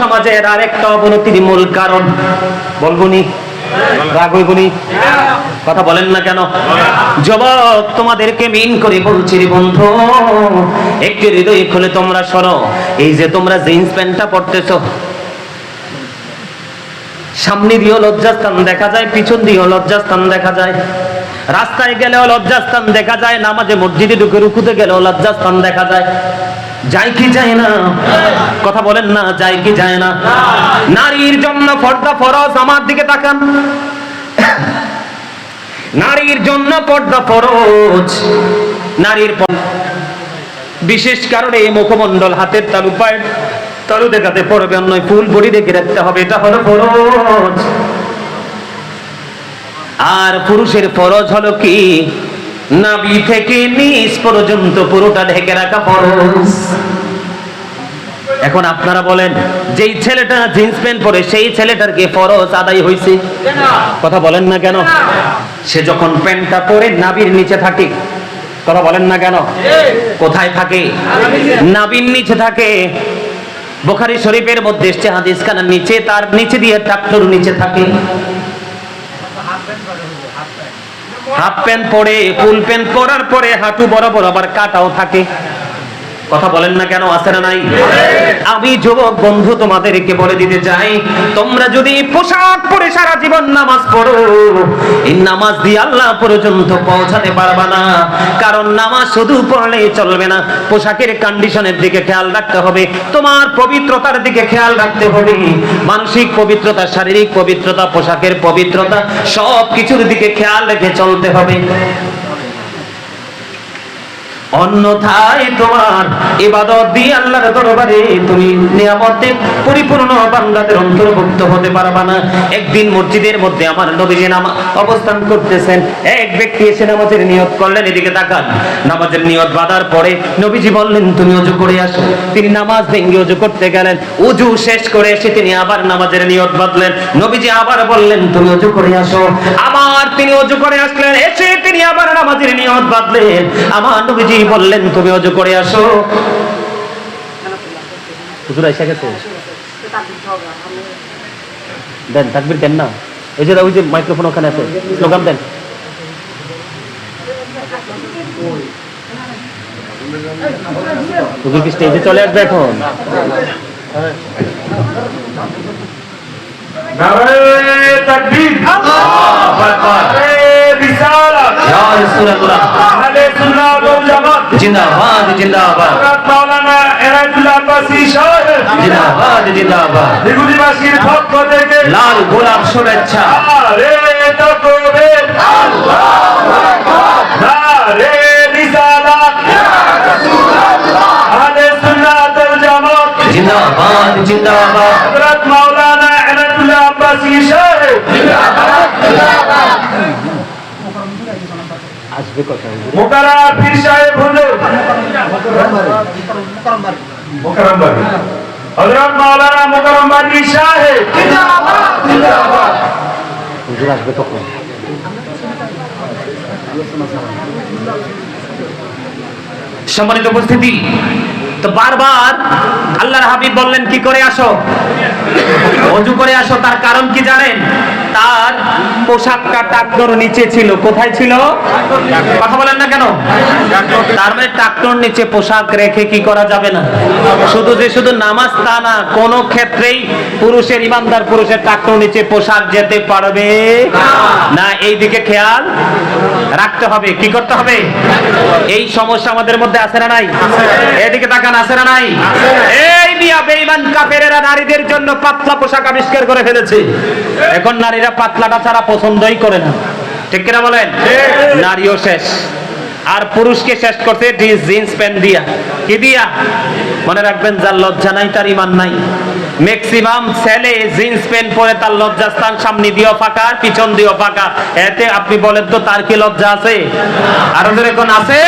সমাজের আরেকটা অবনতির মূল কারণ। বলবনি রাগ কথা বলেন না কেন? যুবক তোমাদেরকে মিন করে বলছি বন্ধু। একটু হৃদয় খুলে তোমরা সরো এই যে তোমরা জিন্স প্যান্টটা পরতেছো, সামনে দিয়েও লজ্জাস্থান দেখা যায়, পিছন দিয়েও লজ্জাস্থান দেখা যায়। রাস্তায় গেলেও লজ্জাস্থান দেখা যায়, নামাজে মসজিদে ঢুকে রুকুতে গেলেও লজ্জাস্থান দেখা যায়। যায় কি যায় না? কথা বলেন না, যায় কি যায় না? নারীর জন্য পর্দা ফরজ, আমার দিকে তাকান। নারীর জন্য পর্দা ফরজ। নারীর বিশেষ কারণে এই মুখমণ্ডল হাতের তালু পায়ের তালু দেখাতে পড়বে নয় ফুল বডি দেখে রাখতে হবে, এটা হলো ফরজ। আর পুরুষের ফরজ হলো কি? নাভি থেকে নিচ পর্যন্ত পুরোটা ঢেকে রাখা ফরজ। এখন আপনারা বলেন, যেই ছেলেটা জিন্স প্যান্ট পরে, সেই ছেলেটার কি ফরজ আদায় হয়েছে কথা বলেন না কেন? সে যখন প্যান্টটা পরে নাবির নিচে থাকে, কথা বলেন না কেন? কোথায় থাকে? নাবির নিচে থাকে। বোখারি শরীফের মধ্যে হাদিস খানার নিচে, তার নিচে দিয়ে ট্রাক্টর নিচে থাকে। হাফ প্যান্ট পরে ফুল প্যান্ট পরার পরে হাঁটু বরাবর আবার কাটাও থাকে। কথা বলেন না কেন, আছে না নাই? আমি যুবক বন্ধু, তোমাদেরকে বলে দিতে চাই, তোমরা যদি পোশাক পরে সারা জীবন নামাজ পড়ো, এই নামাজ দিয়ে আল্লাহ পর্যন্ত পৌঁছাতে পারবা না। কারণ নামাজ শুধু পড়লে চলবে না, পোশাকের কন্ডিশনের দিকে খেয়াল রাখতে হবে, তোমার পবিত্রতার দিকে খেয়াল রাখতে হবে। মানসিক পবিত্রতা, শারীরিক পবিত্রতা, পোশাকের পবিত্রতা সব কিছুর দিকে খেয়াল রেখে চলতে হবে। অন্যথায় তোমার ইবাদত দিয়ে আল্লাহর দরবারে তুমি নিয়ামতে পরিপূর্ণ বান্দাদের অন্তর্ভুক্ত হতে পারবা না। একদিন মসজিদের মধ্যে আমার নবীজি নামা অবস্থান করতেছেন, এক ব্যক্তি এসে নামাজের নিয়ত করলেন, এদিকে তাকান। নামাজের নিয়ত বাঁধার পরে নবীজি বললেন, তুমি অজু করে আসো। তিনি নামাজ ভেঙ্গে অজু করতে গেলেন। অজু শেষ করে এসে তিনি আবার নামাজের নিয়ত বাঁধলেন। নবীজি আবার বললেন, তুমি অজু করে আসো। আবার তিনি অজু করে আসলেন, এসে তিনি আবার নামাজের নিয়ত বাঁধলেন। আমার নবীজি বললেন তুমি অজু করে আসো। হুজুর গেছে। দেন তাকবির দেন না। এই যে ওই যে মাইক্রোফোন ওখানে আছে স্লোগান দেন। হুজুর কি স্টেজে চলে আসবে এখন? তাকবীর। জিন্দাবাদ জিন্দাবাদ। মাওলানা এনায়েতুল্লাহ আব্বাসী সাহেব। জিন্দাবাদ জিন্দাবাদ। নিগুদিবাসীর পক্ষ থেকে লাল গোলাপ শুভেচ্ছা। নারে তাকবীর আল্লাহু আকবার নারে রিসালাত ইয়া রাসূলুল্লাহ আহলে সুন্নাত ওয়াল জামাত। জিন্দাবাদ জিন্দাবাদ। হযরত মাওলানা এনায়েতুল্লাহ আব্বাসী সাহেব। আসবে কথা মোকারা পীর সাহেব হুজুর মোকারম হযরত মাওলানা হুজুর আসবে কখন সম্মানিত উপস্থিতি তো বারবার আল্লাহর হাবিব বললেন কি করে আসো? অজু করে আসো তার কারণ কি জানেন? তার পোশাকটা টাকনোর নিচে ছিল। কোথায় ছিল? কথা বলেন না কেন? তার মানে টাকনোর নিচে পোশাক রেখে কি করা যাবে না? শুধু যে শুধু নামাজ তা না কোন ক্ষেত্রেই পুরুষের ইমানদার পুরুষের টাকনোর নিচে পোশাক যেতে পারবে না। এই দিকে খেয়াল রাখতে হবে। কি করতে হবে? এই সমস্যা আমাদের মধ্যে আছে না নাই? এদিকে তাকান আছে না নাই? মিয়া বেঈমান কাফেরেরা নারীদের জন্য পাতলা পোশাক আবিষ্কার করে ফেলেছে। এখন নারীরা পাতলাটা ছাড়া পছন্দই করে না। ঠিক কিনা বলেন? নারীও শেষ। আর পুরুষকে শেষ করতে জিন্স প্যান্ট দিয়া। কি দিয়া? মনে রাখবেন যার লজ্জা নাই তার ইমান নাই। ম্যাক্সিমাম ছেলে জিন্স প্যান্ট পরে তার লজ্জাস্থান সামনে দিয়েও ফাঁকা আর পিছন দিয়েও ফাঁকা। এতে আপনি বলেন তো তার কি লজ্জা আছে? আর ওদের কোন আছে?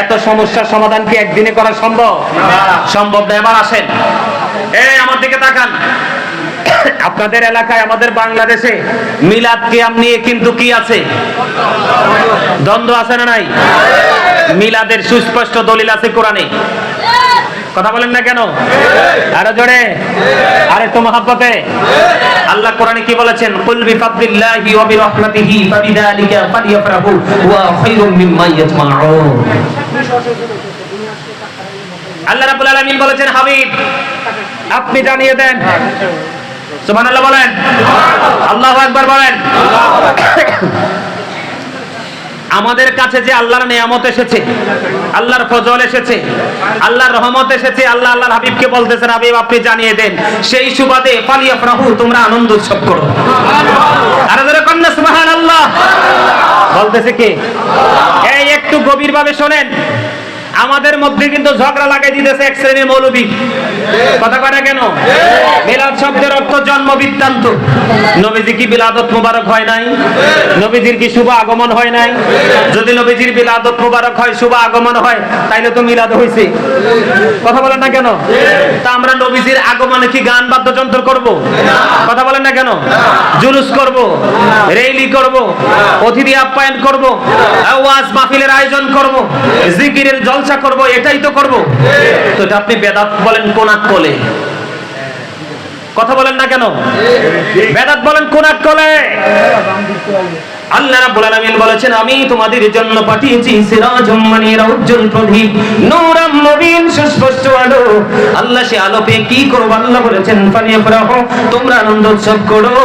এত সমস্যার সমাধান কি একদিনে করা সম্ভব? সম্ভব না এবার আসেন। এই আমার দিকে তাকান। আপনাদের এলাকায়, আমাদের বাংলাদেশে মিলাদ কিয়াম নিয়ে কিন্তু কি আছে? দ্বন্দ্ব আছে না নাই? মিলাদের সুস্পষ্ট দলিল আছে কোরআনে। কথা বলেন না কেন? আরও জোরে। আর একটু মহাব্বতে। আল্লাহ কোরআনে কি বলেছেন? কুল বিফাদলিল্লাহি ওয়া বিরহমাতিহি ফাবিযালিকা ফালইফরাহু ওয়া খায়রুম মিম্মা ইয়াজমাউন। আল্লাহ রাব্বুল আলামিন বলেছেন, হাবিব, আপনি জানিয়ে দেন বলেন। আল্লাহু আকবার বলেন। আমাদের কাছে যে আল্লাহর নিয়ামত এসেছে, আল্লাহর ফজল এসেছে, আল্লাহর রহমত এসেছে, আল্লাহ আল্লাহর হাবিবকে বলতেছেন, হাবিব, আপনি জানিয়ে দেন, সেই সুবাদে পালিয়া প্রভু তোমরা আনন্দ উৎসব করো। আর বলতেছে কি? এই একটু গভীর ভাবে শোনেন। আমাদের মধ্যে কিন্তু ঝগড়া লাগাই দিতেছে এক শ্রেণির মৌলবী। কথা কয় কেন? মিলাদ শব্দের অর্থ জন্ম বৃত্তান্ত। নবীজি কি বিলাদত মোবারক হয় নাই? নবীজির কি শুভ আগমন হয় নাই? যদি নবীজির বিলাদত মোবারক হয়, শুভ আগমন হয়, তাইলে তো মিলাদ হইছে। কথা বলেন না কেন? তা আমরা নবীজির আগমনে কি গান বাদ্যযন্ত্র করব? কথা বলেন না কেন? জুলুস করব রেলি করব, অতিথি আপ্যায়ন করব ওয়াজ মাহফিলের আয়োজন করব, জিকিরের জলসা করব, এটাই তো করব। তো এটা আপনি বেদাত বলেন কোনাক কোলে কথা বলেন না কেন? বেদাত বলেন কোনাক কোলে আল্লাহ রাব্বুল আলামিন বলেছেন, আমি তোমাদের জন্য পাঠিয়েছি সিরাজুম মানিরা উজ্জ্বল প্রদীপ। নূরাম মুবিন, সুস্পষ্ট আলো। আল্লাহ সে আলো পেয়ে কি করব? আল্লাহ বলেছেন, ফালিয়াফরাহু, তোমরা আনন্দ উৎসব করো।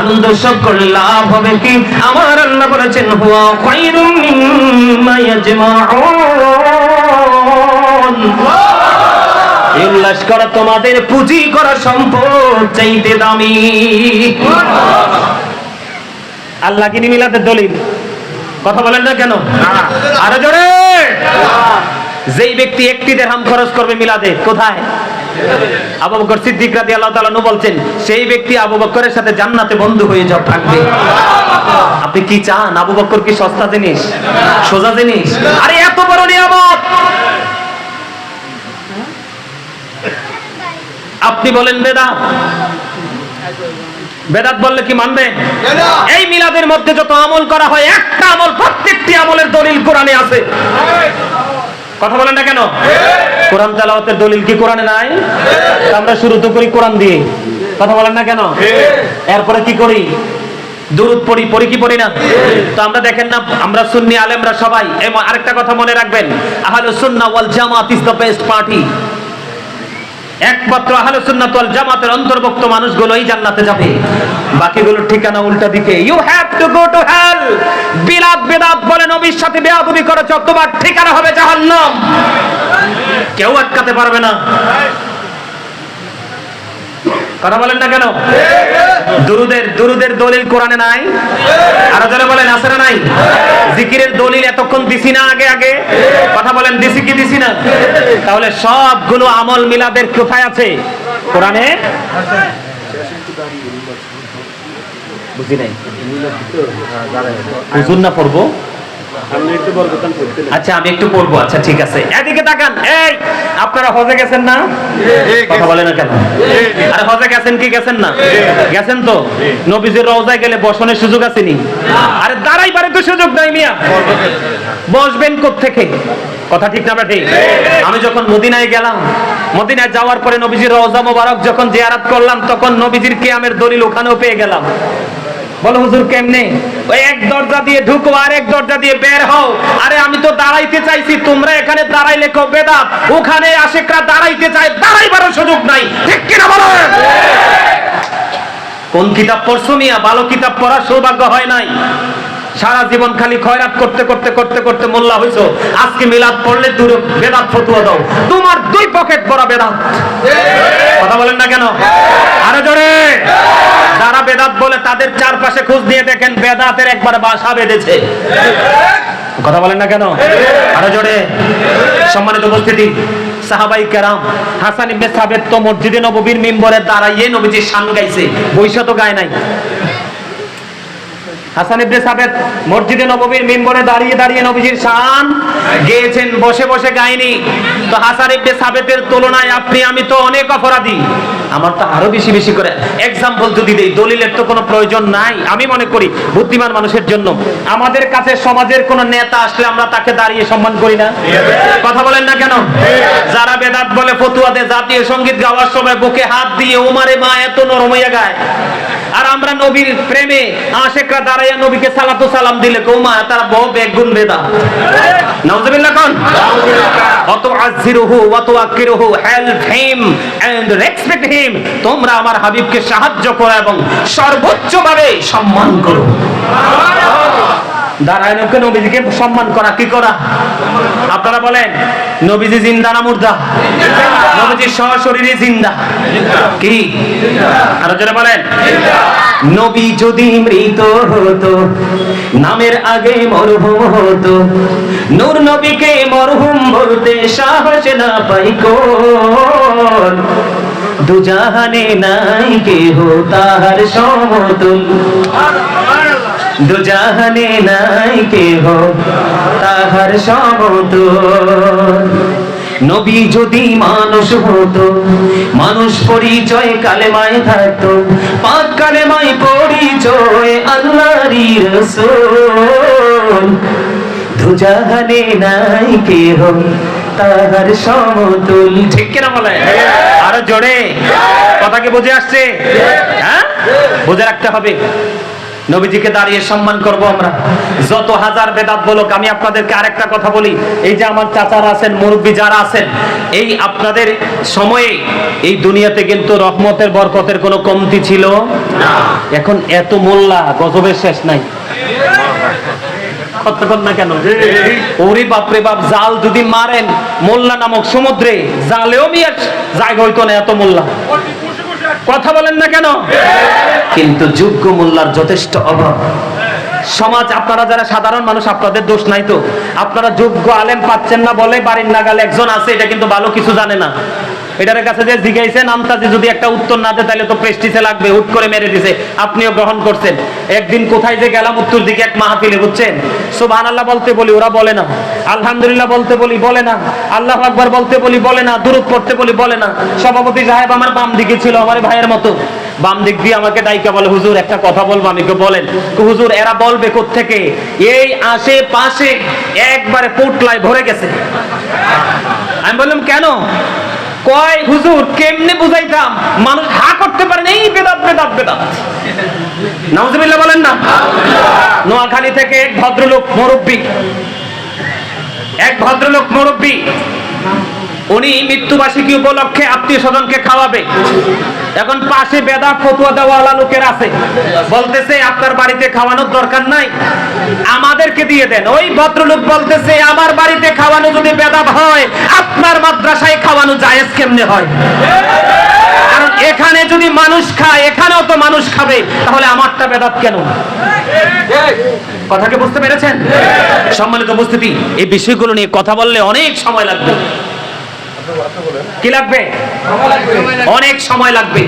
আনন্দ উৎসব করলে লাভ হবে কি? আমার আল্লাহ বলেছেন, হুয়া খায়রুম মিম্মা ইয়াজমাউন। এই উল্লাস করা তোমাদের পুঁজি করা সম্পদ চাইতে দামি। আল্লাহ কিনি মিলাদের দলিল? কথা বলেন না কেন? আরও জোরে। যেই ব্যক্তি একটি দেড়হাম খরচ করবে মিলাদে কোথায়? আবু বকর সিদ্দিক রাদিয়াল্লাহু তাআলা নু বলছেন সেই ব্যক্তি আবু বকরের সাথে জান্নাতে বন্ধু হয়ে যাও থাকবে। আপনি কি চান? আবু বকর কি সস্তা জিনিস? সোজা জিনিস? আরে এত বড় নিয়ামত! আপনি বলেন বেদাত। বেদাত বললে কি মানবে? এই মিলাদের মধ্যে যত আমল করা হয় একটা আমল প্রত্যেকটি আমলের দলিল কোরআনে আছে। কথা বলেন না কেন? কোরআন তেলাওয়াতের দলিল কি কোরআনে নাই? আমরা শুরু তো করি কোরআন দিয়ে। কথা বলেন না কেন? এরপরে কি করি? দুরুদ পড়ি পড়ি কি পড়ি না? তো আমরা দেখেন না আমরা সুন্নি আলেমরা সবাই। আরেকটা কথা মনে রাখবেন। Ahlus Sunnah wal Jamaat is the best party. একমাত্র আহলে সুন্নাত ওয়াল জামাতের অন্তর্ভুক্ত মানুষগুলোই জান্নাতে যাবে। বাকিগুলোর ঠিকানা উল্টা দিকে। You have to go to hell বিলাদ বেদাত বলে নবীর সাথে বেয়াদবি করেছ, তোমার ঠিকানা হবে জাহান্নাম। কেউ আটকাতে পারবে না। কথা বলেন না কেন? দুরুদের দুরুদের দলিল কোরআনে নাই? আরও যারা বলেন আছে না নাই? জিকিরের দলিল এতক্ষণ দিছি না আগে আগে? কথা বলেন, দিছি কি দিছি না? তাহলে সবগুলো আমল মিলাদের কোথায় আছে? কোরআনে? বুঝি নাই? হুজুর না পড়ব? আচ্ছা আমি একটু পড়ব। আচ্ছা ঠিক আছে। এদিকে তাকান। এই আপনারা হজে গেছেন না? কথা বলে না কেন? আরে হজে গেছেন কি গেছেন না? গেছেন তো? নবীজির রওজায় গেলে বসনের সুযোগ আসেনি আরে দাঁড়াইবারে তো সুযোগ নাই মিয়া। বসবেন থেকে কথা ঠিক না ঠিক আমি যখন মদিনায় গেলাম মদিনায় যাওয়ার পরে নবীজির রওজা মোবারক যখন জিয়ারাত করলাম তখন নবীজির কিয়ামের দলিল ওখানেও পেয়ে গেলাম। বলো, হুজুর কেমনে? ওই এক দরজা দিয়ে ঢুকো আর এক দরজা দিয়ে বের হও। আরে, আমি তো দাঁড়াইতে চাইছি, তোমরা এখানে দাঁড়াইলে কেউ বেদাত। ওখানে আশেকরা দাঁড়াইতে চায়, দাঁড়াইবারও সুযোগ নাই। ঠিক কিনা বলো কোন কিতাব পড়ছো মিয়া? ভালো কিতাব পড়ার সৌভাগ্য হয় নাই। সারা জীবন খালি খয়রাত করতে করতে করতে করতে মোল্লা হইছো। আজকে মিলাদ পড়লে দূরে বেদাত ফতুয়া দাও। তোমার দুই পকেট ভরা বেদাত। কথা বলেন না কেন? আরও জোরে। যারা বেদাত বলে তাদের চারপাশে খোঁজ দিয়ে দেখেন বেদাতের একবার বাসা বেঁধেছে। কথা বলেন না কেন? আরও জোরে। সম্মানিত উপস্থিতি, সাহাবাই কেরাম, হাসান ইবনে সাবেত তো মসজিদে নববীর মিম্বরে দাঁড়াইয়ে নবীজি শান গাইছে। বৈশা তো গায় নাই। হাসান ইবনে সাবেত মসজিদে নববীর মিম্বরে দাঁড়িয়ে দাঁড়িয়ে নবীজির শান বসে বসে তো হাসান ইবনে তুলনায় আপনি, আমি তো অনেক অপরাধী। আমার তো আরও বেশি বেশি করে এক্সাম্পল যদি দেই, দলিলের তো কোনো প্রয়োজন নাই, আমি মনে করি বুদ্ধিমান মানুষের জন্য। আমাদের কাছে সমাজের কোন নেতা আসলে আমরা তাকে দাঁড়িয়ে সম্মান করি না। কথা বলেন না কেন? যারা বেদাত বলে ফতুয়াতে জাতীয় সংগীত গাওয়ার সময় বুকে হাত দিয়ে উমারে মা এত নরম হইয়া গায়। আর আমরা নবীর প্রেমে আশেকরা দাঁড়াইয়া নবীকে সালাতু সালাম দিলে কৌমা তারা বহু বেগুন বেদা নাউজুবিল্লাহ কোন। অত আজিরুহু অত আকিরুহু help him and respect him তোমরা আমার হাবিবকে সাহায্য করো এবং সর্বোচ্চ ভাবে সম্মান করো। নবীজিকে সম্মান করা, কি করা? আপনারা বলেন, নবীজি জিন্দা না মুর্দা? নবীজি জিন্দা। কি? আরও বলেন। নবী যদি মৃত হতো, নামের আগে মরহুম হতো, নূর নবীকে মরহুম বলতে সাহস না পাই কোন দুজাহানে নাই কেহ তাহার সমতুল। দুজাহানে নাই কেহ তাহার সমতুল। নবী যদি মানুষ হতো, মানুষ পরিচয় কালেমায় থাকতো, পাক কালেমায় পরিচয় আল্লাহরই রসূল। দুজাহানে নাই কেহ তাহার সমতুল। ঠিক কিনা বলে আরও জোরে। কথা কি বুঝে আসছে? হ্যাঁ? বুঝে রাখতে হবে। নবীজিকে দাঁড়িয়ে সম্মান করব আমরা। যত হাজার বেদাত বলুক, আমি আপনাদেরকে আরেকটা কথা বলি। এই যে আমার চাচারা আছেন, মুরব্বী যারা আছেন, এই আপনাদের সময়ে এই দুনিয়াতে কিন্তু রহমতের, বরকতের কোনো কমতি ছিল? এখন এত মোল্লা, গজবের শেষ নাই। জাল যদি মারেন, মোল্লা নামক সমুদ্রে জালেও মিয়া জায়গা হইতো না এত মোল্লা। কথা বলেন না কেন? কিন্তু যোগ্য মূল্যার যথেষ্ট অভাব। সমাজ, আপনারা যারা সাধারণ মানুষ, আপনাদের দোষ নাই তো? আপনারা যোগ্য আলেম পাচ্ছেন না বলে বাড়ির নাগালে একজন আছে, এটা কিন্তু ভালো কিছু জানে না। এটার কাছে যে জিজ্ঞাসা নামতাছে যদি একটা উত্তর না দেয়, তাহলে তো প্রেস্টিসে লাগবে। হুট করে মেরে দিছে। আপনিও গ্রহণ করছেন। একদিন কোথায় যে গেলাম, উত্তর দিকে এক মাহফিলে, বুঝছেন? সুবহান আল্লাহ বলতে বলি, ওরা বলে না। আলহামদুলিল্লাহ বলতে বলি, বলে না। আল্লাহ আকবার বলতে বলি, বলে না। দূরত পড়তে বলি, বলে না। সভাপতি সাহেব আমার বাম দিকে ছিল, আমার ভাইয়ের মতো। বাম দিক দিয়ে আমাকে ডাইকা বলে, হুজুর, একটা কথা বলব, আমি কে বলেন। হুজুর, এরা বলবে থেকে এই আশেপাশে একবারে পোটলায় ভরে গেছে। আমি বললাম, কেন? কয় হুজুর, কেমনে বুঝাইতাম? মানুষ হা করতে পারে বেদাত বেদাত বেদাত। নাউজুবিল্লাহ বলেন না? নোয়াখালী থেকে এক ভদ্রলোক মুরব্বী, এক ভদ্রলোক মুরব্বী, উনি মৃত্যুবার্ষিকী উপলক্ষে আত্মীয় স্বজনকে খাওয়াবে। এখন পাশে বেদা ফতুয়া দেওয়ালা লোকের আছে। বলতেছে, আপনার বাড়িতে খাওয়ানোর দরকার নাই। আমাদেরকে দিয়ে দেন। ওই ভদ্রলোক বলতেছে, আমার বাড়িতে খাওয়ানো যদি বেদাত হয়, আপনার মাদ্রাসায় খাওয়ানো জায়েজ কেমনে হয়? কারণ এখানে যদি মানুষ খায়, এখানেও তো মানুষ খাবে, তাহলে আমারটা বেদাত কেন? কথাকে বুঝতে পেরেছেন? সম্মানিত উপস্থিতি, এই বিষয়গুলো নিয়ে কথা বললে অনেক সময় লাগবে। কি লাগবে? অনেক সময় লাগবে।